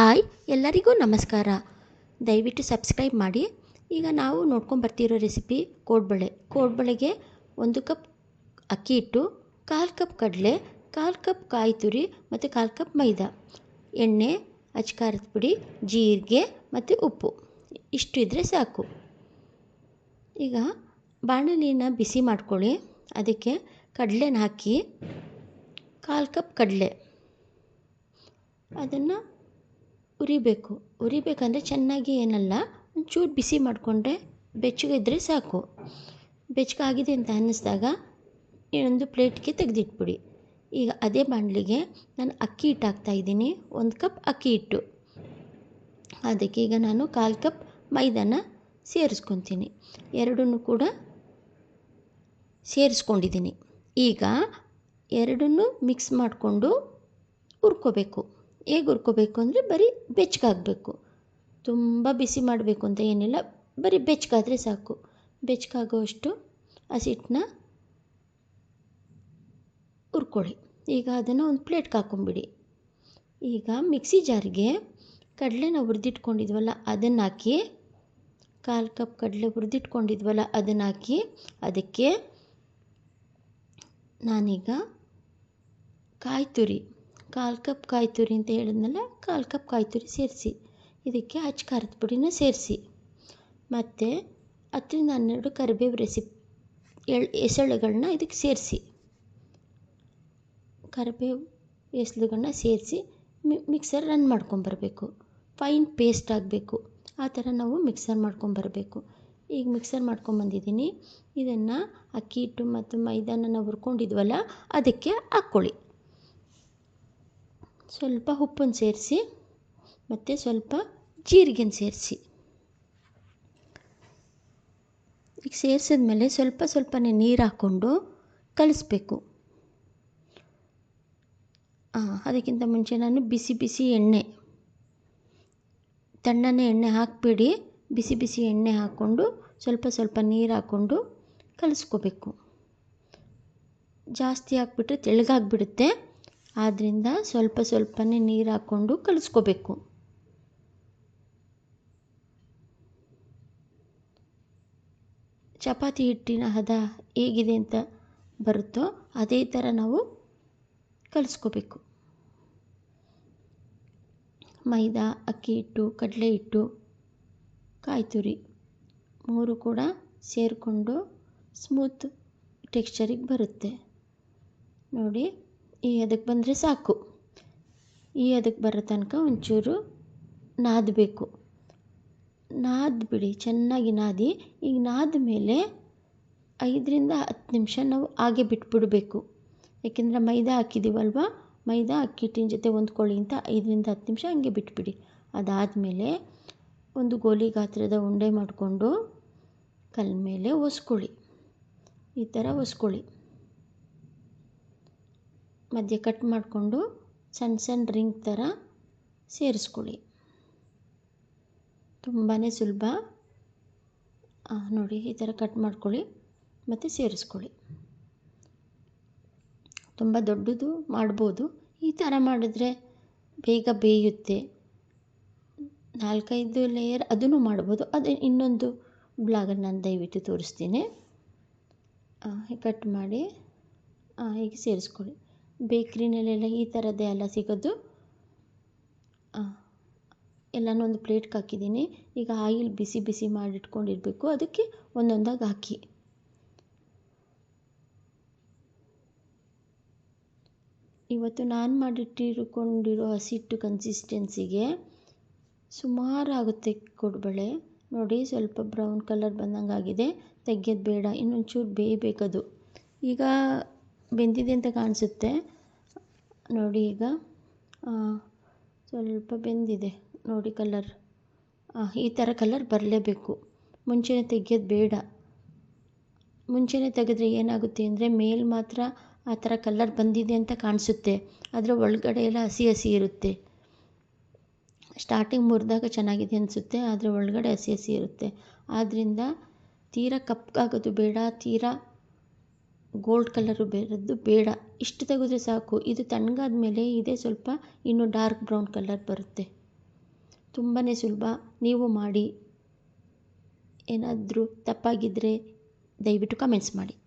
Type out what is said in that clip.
ಆಯ್ ಎಲ್ಲರಿಗೂ ನಮಸ್ಕಾರ. ದಯವಿಟ್ಟು ಸಬ್ಸ್ಕ್ರೈಬ್ ಮಾಡಿ. ಈಗ ನಾವು ನೋಡ್ಕೊಂಬರ್ತಿರೋ ರೆಸಿಪಿ ಕೋಡ್ಬಳೆ. ಕೋಡ್ಬಳೆಗೆ ಒಂದು ಕಪ್ ಅಕ್ಕಿ ಹಿಟ್ಟು ಕಾಲು ಕಪ್ ಕಡಲೆ, ಕಾಲು ಕಪ್ ಕಾಯಿ ತುರಿ ಮತ್ತು ಕಾಲು ಕಪ್ ಮೈದಾ, ಎಣ್ಣೆ ಅಚ್ಕಾರದ ಪುಡಿ, ಜೀರಿಗೆ ಮತ್ತು ಉಪ್ಪು. ಇಷ್ಟು ಇದ್ದರೆ ಸಾಕು. ಈಗ ಬಾಣಲಿನ ಬಿಸಿ ಮಾಡ್ಕೊಳ್ಳಿ. ಅದಕ್ಕೆ ಕಡಲೆನ ಹಾಕಿ ಕಾಲು ಕಪ್ ಕಡಲೆ. ಅದನ್ನು ಉರಿಬೇಕು. ಹುರಿಬೇಕಂದ್ರೆ ಚೆನ್ನಾಗಿ ಏನಲ್ಲ, ಒಂಚೂರು ಬಿಸಿ ಮಾಡಿಕೊಂಡ್ರೆ ಬೆಚ್ಚಗಿದ್ರೆ ಸಾಕು. ಬೆಚ್ಚಗಾಗಿದೆ ಅಂತ ಅನ್ನಿಸ್ದಾಗ ಇನ್ನೊಂದು ಪ್ಲೇಟ್ಗೆ ತೆಗೆದಿಟ್ಬಿಡಿ. ಈಗ ಅದೇ ಬಾಣಲಿಗೆ ನಾನು ಅಕ್ಕಿ ಹಿಟ್ಟು ಹಾಕ್ತಾಯಿದ್ದೀನಿ ಒಂದು ಕಪ್ ಅಕ್ಕಿ ಹಿಟ್ಟು. ಅದಕ್ಕೆ ಈಗ ನಾನು ಕಾಲು ಕಪ್ ಮೈದಾನ ಸೇರಿಸ್ಕೊತೀನಿ. ಎರಡನ್ನೂ ಕೂಡ ಸೇರಿಸ್ಕೊಂಡಿದ್ದೀನಿ. ಈಗ ಎರಡನ್ನೂ ಮಿಕ್ಸ್ ಮಾಡಿಕೊಂಡು ಹುರ್ಕೋಬೇಕು. ಹೇಗೆ ಹುರ್ಕೋಬೇಕು ಅಂದರೆ ಬರೀ ಬೆಚ್ಚಗಾಗಬೇಕು. ತುಂಬ ಬಿಸಿ ಮಾಡಬೇಕು ಅಂತ ಏನಿಲ್ಲ, ಬರೀ ಬೆಚ್ಚಗಾದರೆ ಸಾಕು. ಬೆಚ್ಚಗಾಗೋಷ್ಟು ಹಸಿಟ್ಟನ್ನ ಹುರ್ಕೊಳ್ಳಿ. ಈಗ ಅದನ್ನು ಒಂದು ಪ್ಲೇಟ್ಗೆ ಹಾಕೊಂಬಿಡಿ. ಈಗ ಮಿಕ್ಸಿ ಜಾರಿಗೆ ಕಡಲೆನ ಹುರಿದಿಟ್ಕೊಂಡಿದ್ವಲ್ಲ, ಅದನ್ನು ಹಾಕಿ ಕಾಲು ಕಪ್ ಕಡಲೆ ಹುರಿದಿಟ್ಕೊಂಡಿದ್ವಲ್ಲ, ಅದನ್ನು ಹಾಕಿ ಅದಕ್ಕೆ ನಾನೀಗ ಕಾಯಿ ತುರಿ ಕಾಲು ಕಪ್ ಕಾಯಿ ತುರಿ ಅಂತ ಹೇಳಿದ್ನಲ್ಲ, ಕಾಲು ಕಪ್ ಕಾಯಿ ತುರಿ ಸೇರಿಸಿ. ಇದಕ್ಕೆ ಅಚ್ಚ ಖಾರದ ಪುಡಿನ ಸೇರಿಸಿ. ಮತ್ತು ಹತ್ತರಿಂದ ಹನ್ನೆರಡು ಕರಿಬೇವು ರೆಸಿಪ್, ಎಳ್ ಎಸಳುಗಳನ್ನ ಇದಕ್ಕೆ ಸೇರಿಸಿ. ಕರಿಬೇವು ಎಸಳುಗಳನ್ನ ಸೇರಿಸಿ ಮಿಕ್ಸರ್ ರನ್ ಮಾಡ್ಕೊಂಬರ್ಬೇಕು ಫೈನ್ ಪೇಸ್ಟ್ ಆಗಬೇಕು. ಆ ಥರ ನಾವು ಮಿಕ್ಸರ್ ಮಾಡ್ಕೊಂಬರ್ಬೇಕು ಈಗ ಮಿಕ್ಸರ್ ಮಾಡ್ಕೊಂಬಂದಿದ್ದೀನಿ ಇದನ್ನು ಅಕ್ಕಿ ಹಿಟ್ಟು ಮತ್ತು ಮೈದಾನ ನಾವು ಹುರ್ಕೊಂಡಿದ್ವಲ್ಲ, ಅದಕ್ಕೆ ಹಾಕ್ಕೊಳ್ಳಿ ಸ್ವಲ್ಪ ಉಪ್ಪನ್ನು ಸೇರಿಸಿ ಮತ್ತು ಸ್ವಲ್ಪ ಜೀರಿಗೆನ ಸೇರಿಸಿ. ಈಗ ಸೇರಿಸಿದ್ಮೇಲೆ ಸ್ವಲ್ಪ ಸ್ವಲ್ಪನೇ ನೀರು ಹಾಕ್ಕೊಂಡು ಕಲಿಸ್ಬೇಕು. ಅದಕ್ಕಿಂತ ಮುಂಚೆ ನಾನು ಬಿಸಿ ಬಿಸಿ ಎಣ್ಣೆ, ತಣ್ಣನೆ ಎಣ್ಣೆ ಹಾಕಬೇಡಿ. ಬಿಸಿ ಬಿಸಿ ಎಣ್ಣೆ ಹಾಕ್ಕೊಂಡು ಸ್ವಲ್ಪ ಸ್ವಲ್ಪ ನೀರು ಹಾಕ್ಕೊಂಡು ಕಲಿಸ್ಕೋಬೇಕು. ಜಾಸ್ತಿ ಹಾಕ್ಬಿಟ್ರೆ ತೆಳ್ಳಗಾಗ್ಬಿಡುತ್ತೆ. ಆದ್ದರಿಂದ ಸ್ವಲ್ಪ ಸ್ವಲ್ಪನೇ ನೀರು ಹಾಕ್ಕೊಂಡು ಕಲಿಸ್ಕೋಬೇಕು. ಚಪಾತಿ ಹಿಟ್ಟಿನ ಹದ ಹೇಗಿದೆ ಅಂತ ಬರುತ್ತೋ ಅದೇ ಥರ ನಾವು ಕಲಿಸ್ಕೋಬೇಕು. ಮೈದಾ, ಅಕ್ಕಿ ಹಿಟ್ಟು, ಕಡಲೆ ಹಿಟ್ಟು ಕಾಯಿ ತುರಿ ಮೂರು ಕೂಡ ಸೇರಿಕೊಂಡು ಸ್ಮೂತ್ ಟೆಕ್ಸ್ಚರಿಗೆ ಬರುತ್ತೆ. ನೋಡಿ ಈ ಅದಕ್ಕೆ ಬಂದರೆ ಸಾಕು. ಈ ಅದಕ್ಕೆ ಬರೋ ತನಕ ಒಂಚೂರು ನಾದಬೇಕು. ನಾದ್ಬಿಡಿ, ಚೆನ್ನಾಗಿ ನಾದಿ. ಈಗ ನಾದ ಮೇಲೆ ಐದರಿಂದ ಹತ್ತು ನಿಮಿಷ ನಾವು ಹಾಗೆ ಬಿಟ್ಬಿಡಬೇಕು. ಯಾಕೆಂದರೆ ಮೈದಾ ಹಾಕಿದ್ದೀವಲ್ವ ಮೈದಾ ಅಕ್ಕಿ ಹಿಟ್ಟಿನ ಜೊತೆ ಹೊಂದ್ಕೊಳ್ಳಿ ಅಂತ ಐದರಿಂದ ಹತ್ತು ನಿಮಿಷ ಹಂಗೆ ಬಿಟ್ಬಿಡಿ. ಅದಾದಮೇಲೆ ಒಂದು ಗೋಲಿ ಗಾತ್ರದ ಉಂಡೆ ಮಾಡಿಕೊಂಡು ಕಲ್ಲ ಮೇಲೆ ಒಸ್ಕೊಳ್ಳಿ. ಈ ಥರ ಒಸ್ಕೊಳ್ಳಿ. ಮಧ್ಯೆ ಕಟ್ ಮಾಡಿಕೊಂಡು ಸಣ್ಣ ಸಣ್ಣ ರಿಂಗ್ ಥರ ಸೇರಿಸ್ಕೊಳ್ಳಿ. ತುಂಬಾ ಸುಲಭ. ನೋಡಿ, ಈ ಥರ ಕಟ್ ಮಾಡ್ಕೊಳ್ಳಿ ಮತ್ತು ಸೇರಿಸ್ಕೊಳ್ಳಿ. ತುಂಬ ದೊಡ್ಡದು ಮಾಡ್ಬೋದು. ಈ ಥರ ಮಾಡಿದ್ರೆ ಬೇಗ ಬೇಯುತ್ತೆ. ನಾಲ್ಕೈದು ಲೇಯರ್ ಅದನ್ನು ಮಾಡ್ಬೋದು. ಅದು ಇನ್ನೊಂದು ಬ್ಲಾಗನ್ನು ನಾನು ದಯವಿಟ್ಟು ತೋರಿಸ್ತೀನಿ. ಕಟ್ ಮಾಡಿ ಹೀಗೆ ಸೇರಿಸ್ಕೊಳ್ಳಿ. ಬೇಕ್ರಿನಲ್ಲೆಲ್ಲ ಈ ಥರದ್ದೇ ಎಲ್ಲ ಸಿಗೋದು. ಎಲ್ಲನೂ ಒಂದು ಪ್ಲೇಟ್ಗೆ ಹಾಕಿದ್ದೀನಿ. ಈಗ ಆಯಿಲ್ ಬಿಸಿ ಬಿಸಿ ಮಾಡಿಟ್ಕೊಂಡಿರಬೇಕು. ಅದಕ್ಕೆ ಒಂದೊಂದಾಗಿ ಹಾಕಿ. ಇವತ್ತು ನಾನು ಮಾಡಿಟ್ಟಿರ್ಕೊಂಡಿರೋ ಹಸಿಟ್ಟು ಕನ್ಸಿಸ್ಟೆನ್ಸಿಗೆ ಸುಮಾರು ಆಗುತ್ತೆ ಕೊಡ್ಬಳೆ ನೋಡಿ, ಸ್ವಲ್ಪ ಬ್ರೌನ್ ಕಲರ್ ಬಂದಂಗೆ ಆಗಿದೆ ತೆಗೆಯೋದು ಬೇಡ. ಇನ್ನೊಂಚೂರು ಬೇಯಬೇಕದು. ಈಗ ಬೆಂದಿದೆ ಅಂತ ಕಾಣಿಸುತ್ತೆ. ನೋಡಿ ಈಗ ಸ್ವಲ್ಪ ಬೆಂದಿದೆ. ನೋಡಿ ಕಲರ್ ಈ ಥರ ಕಲರ್ ಬರಲೇಬೇಕು. ಮುಂಚೆನೇ ತೆಗೆಯೋದು ಬೇಡ. ಮುಂಚೆನೇ ತೆಗೆದ್ರೆ ಏನಾಗುತ್ತೆ ಅಂದರೆ ಮೇಲೆ ಮಾತ್ರ ಆ ಥರ ಕಲರ್ ಬಂದಿದೆ ಅಂತ ಕಾಣಿಸುತ್ತೆ. ಆದರೆ ಒಳಗಡೆ ಎಲ್ಲ ಹಸಿ ಹಸಿ ಇರುತ್ತೆ. ಸ್ಟಾರ್ಟಿಂಗ್ ಮುರಿದಾಗ ಚೆನ್ನಾಗಿದೆ ಅನಿಸುತ್ತೆ, ಆದರೆ ಒಳಗಡೆ ಹಸಿ ಹಸಿ ಇರುತ್ತೆ. ಆದ್ದರಿಂದ ತೀರಾ ಕಪ್ಪಗಾಗೋದು ಬೇಡ, ತೀರಾ ಗೋಲ್ಡ್ ಕಲರು ಬೇರೆದ್ದು ಬೇಡ. ಇಷ್ಟು ತೆಗೆದ್ರೆ ಸಾಕು. ಇದು ತಣ್ಣಗಾದ ಮೇಲೆ ಇದೇ ಸ್ವಲ್ಪ, ಇನ್ನು ಡಾರ್ಕ್ ಬ್ರೌನ್ ಕಲರ್ ಬರುತ್ತೆ. ತುಂಬಾ ಸುಲಭ. ನೀವು ಮಾಡಿ. ಏನಾದರೂ ತಪ್ಪಾಗಿದ್ದರೆ ದಯವಿಟ್ಟು ಕಮೆಂಟ್ಸ್ ಮಾಡಿ.